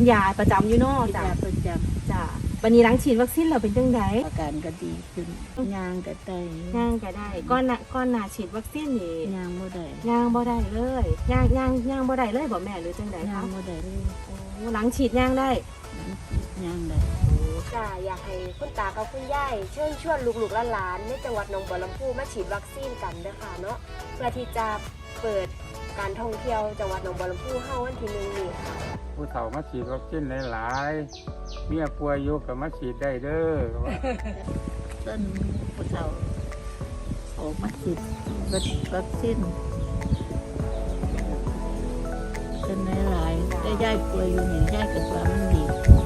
นยาประจำอยู่เนาะกินจ้ะยาประจจ้ะวันนี้หลังฉีดวัคซีนเราเป็นจังไดำอาการก็ดีขึ้นยางก็ได้ย่างก็ได้ก้อนหน้าก้อนหน้าฉีดวัคซีนนี่ยางบ่ได้ย่างบ่ได้เลยย่างย่างย่างบ่ได้เลยบ่แม่หรือจังไดยาคะงบ่ได้เลยโอ้หลังฉีดย่างได้ ยางได้ ค่ะอยากให้คุณตากับคุณยายเชิญชวนลูกๆหลานๆในจังหวัดหนองบัวลำพูมาฉีดวัคซีนกันเด้อค่ะเนาะเพื่อที่จะเปิด การท่องเที่ยวจังหวัดหนองบัวลำพูเฮาวันที่หนึ่งนี่ค่ะผู้เฒ่ามาฉีดวัคซีนหลายๆเมียป่วยอยู่ก็มาฉีดได้เด้อว่าต้นผู้เฒ่าออกมาฉีดวัคซีนเป็นหลายๆได้ย่ายป่วยอยู่นี่ย่ายก็ว่ามันดี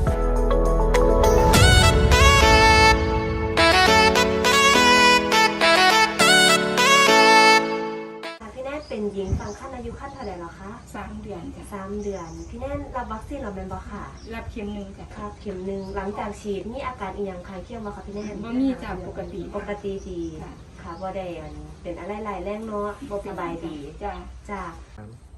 น่นเป็นหญิงฟังขั้นอายุขั้นเท่าไหร่หรอคะสามเดือนจ้ะสามเดือน พี่แน่นรับวัคซีนเราเป็นบ่ค่ะ รับเข็มหนึ่งจ้ะครับเข็มหนึ่งหลังจากฉีดมีอาการอีหยังคลายเครียดบ่คะพี่แน่นบ่มีจ้ะปกติปกติดีค่ะค่ะบ่ได้อันเป็นอะไรหลายแรงเนาะบ่สบายดีจ้ะจ้า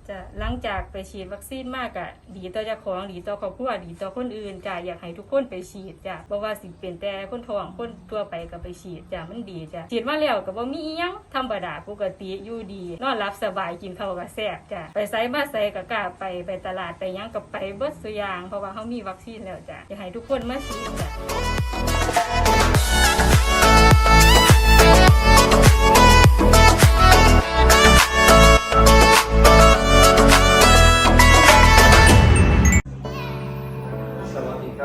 จะหลังจากไปฉีดวัคซีนมากอะดีต่อเจ้าของดีต่อครอบครัวดีต่อคนอื่นจ้ะอยากให้ทุกคนไปฉีดจ้ะบ่ว่าสิเป็นแต่คนท้องคนทั่วไปก็ไปฉีดจ้ะมันดีจ้ะฉีดมาแล้วก็บ่มีอีหยังธรรมดาปกติอยู่ดี นอนหลับสบายกินข้าวก็แซ่บจ้ะไปไสมาไสก็กล้าไปไปตลาดไปยังก็ไปเบิดซุยาง เพราะว่าเฮามีวัคซีนแล้วจ้ะอยากให้ทุกคนมาฉีดจ้ะ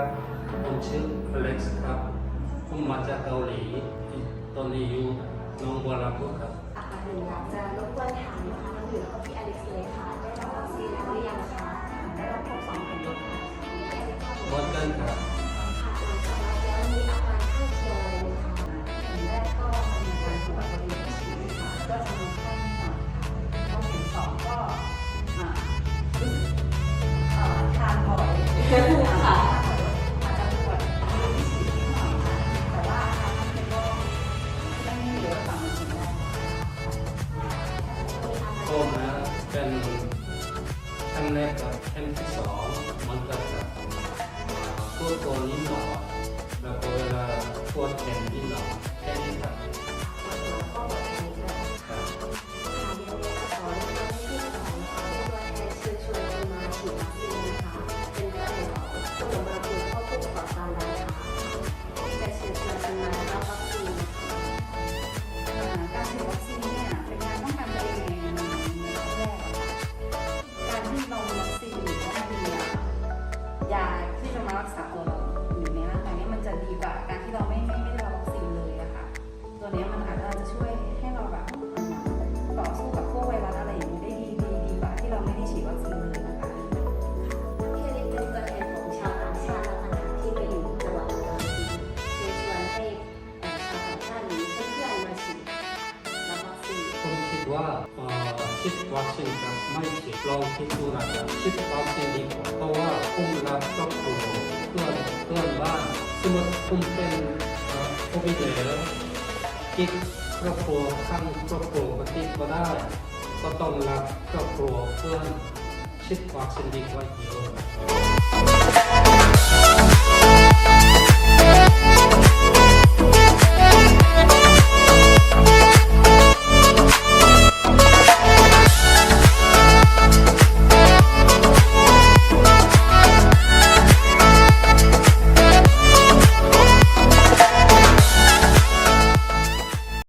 ครับ ผมชื่ออเล็กซ์ครับ ผมมาจากเกาหลี ตอนนี้อยู่หน้องบัวลำพูครับอาการหนึ่งอยากจะรบกวนถามนะคะน้องอยู่แล้วก็พี่อเล็กซ์เลยค่ะ ได้รับวัคซีนแล้วหรือยังคะ ได้รับครบสองเข็มแล้วค่ะพี่อเล็กซ์ค่ะวันเดินครับค่ะหลังจากรับแล้วมีอาการข้างเคียงอะไรไหมคะเข็มแรกก็มีการปวดบริเวณฉีดค่ะก็จะมีไข้นิดหน่อยค่ะพอเข็มสองก็อ่ารู้สึกเอ่อทานบ่อย ปวดตัวนิดหน่อแล้วก็เวลาปวดแขนนิดหน่อแค่นี้ครับ ว่าเอ่อฉีดวัคซีนกับไม่ฉีดลองคิดดูนะครับฉีดวัคซีนดีกว่าเพราะว่าผมรักครอบครัวเพื่อนเพื่อนบ้านสมมติผมเป็นโควิดแล้วคิดครอบครัวข้างครอบครัวก็ติดก็ได้ ก็ต้องรักครอบครัวเพื่อนฉีดวัคซีนดีกว่าเยอะ